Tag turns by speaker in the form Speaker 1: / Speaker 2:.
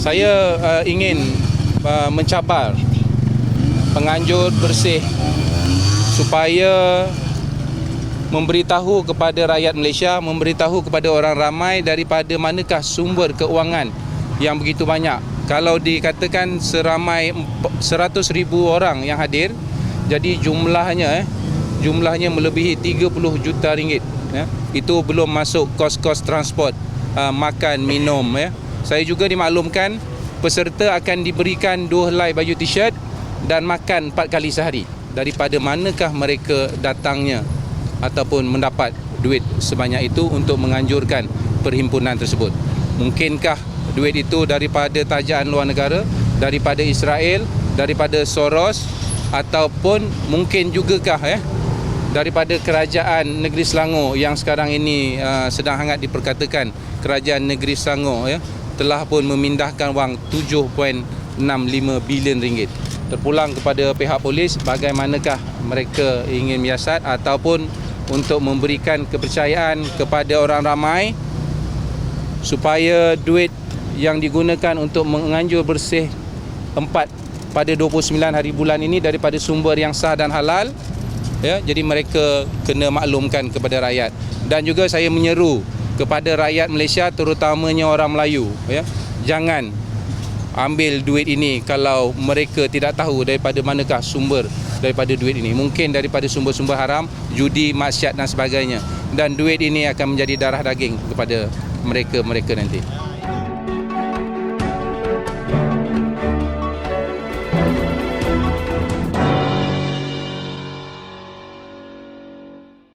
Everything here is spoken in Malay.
Speaker 1: saya uh, ingin uh, mencabar penganjur bersih supaya memberitahu kepada rakyat Malaysia, memberitahu kepada orang ramai daripada manakah sumber keuangan yang begitu banyak. Kalau dikatakan seramai 100 ribu orang yang hadir, jadi jumlahnya eh, jumlahnya melebihi 30 juta ringgit. Ya. Itu belum masuk kos-kos transport, uh, makan, minum. Ya. Saya juga dimaklumkan peserta akan diberikan dua helai baju t-shirt dan makan 4 kali sehari. Daripada manakah mereka datangnya ataupun mendapat duit sebanyak itu untuk menganjurkan perhimpunan tersebut. Mungkinkah duit itu daripada tajaan luar negara, daripada Israel, daripada Soros ataupun mungkin jugakah eh daripada kerajaan negeri Selangor yang sekarang ini uh, sedang hangat diperkatakan kerajaan negeri Selangor ya telah pun memindahkan wang 7.65 bilion ringgit. Terpulang kepada pihak polis bagaimanakah mereka ingin menyiasat ataupun untuk memberikan kepercayaan kepada orang ramai supaya duit yang digunakan untuk menganjur bersih empat pada 29 hari bulan ini daripada sumber yang sah dan halal ya jadi mereka kena maklumkan kepada rakyat. Dan juga saya menyeru kepada rakyat Malaysia terutamanya orang Melayu ya jangan ambil duit ini kalau mereka tidak tahu daripada manakah sumber daripada duit ini. Mungkin daripada sumber-sumber haram judi maksiat dan sebagainya. Dan duit ini akan menjadi darah daging kepada mereka-mereka nanti